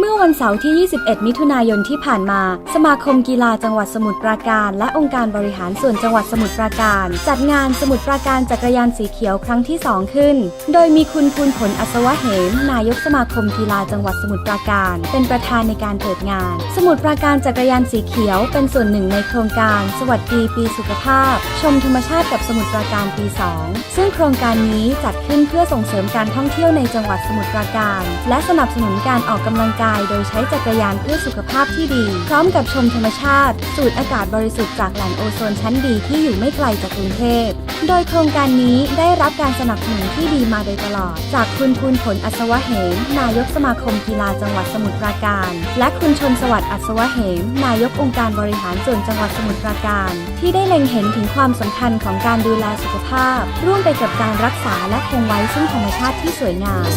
เมื่อวันเสาร์ที่ 21 มิถุนายนที่ผ่านมา สมาคมกีฬาจังหวัดสมุทรปราการ และองค์การบริหารส่วนจังหวัดสมุทรปราการ จัดงานสมุทรปราการจักรยานสีเขียวครั้งที่ 2 ขึ้น โดยมีคุณภูลผลอัศวะเหม นายกสมาคมกีฬาจังหวัดสมุทรปราการ เป็นประธานในการเปิดงาน สมุทรปราการจักรยานสีเขียว เป็นส่วนหนึ่งในโครงการ สวัสดีปีสุขภาพ ชมธรรมชาติกับสมุทรปราการปี 2 ซึ่งโครงการนี้จัดขึ้นเพื่อส่งเสริมการท่องเที่ยวในจังหวัดสมุทรปราการ และสนับสนุนการออกกำลังกายโดยใช้จักรยานเพื่อสุขภาพที่ดี พร้อมกับชมธรรมชาติ สูดอากาศบริสุทธิ์จากแหล่งโอโซนชั้นดีที่อยู่ไม่ไกลจากกรุงเทพ โดยโครงการนี้ได้รับการสนับสนุนที่ดีมาโดยตลอด จากคุณภูลผลอัศวะเหม นายกสมาคมกีฬาจังหวัดสมุทรปราการ และคุณชนสวัสดิ์อัศวะเหม นายกองค์การบริหารส่วนจังหวัดสมุทรปราการ ที่ได้เล็งเห็นถึงความสำคัญของการดูแลสุขภาพ ร่วมไปกับการรักษาและคงไว้ซึ่งธรรมชาติที่สวยงาม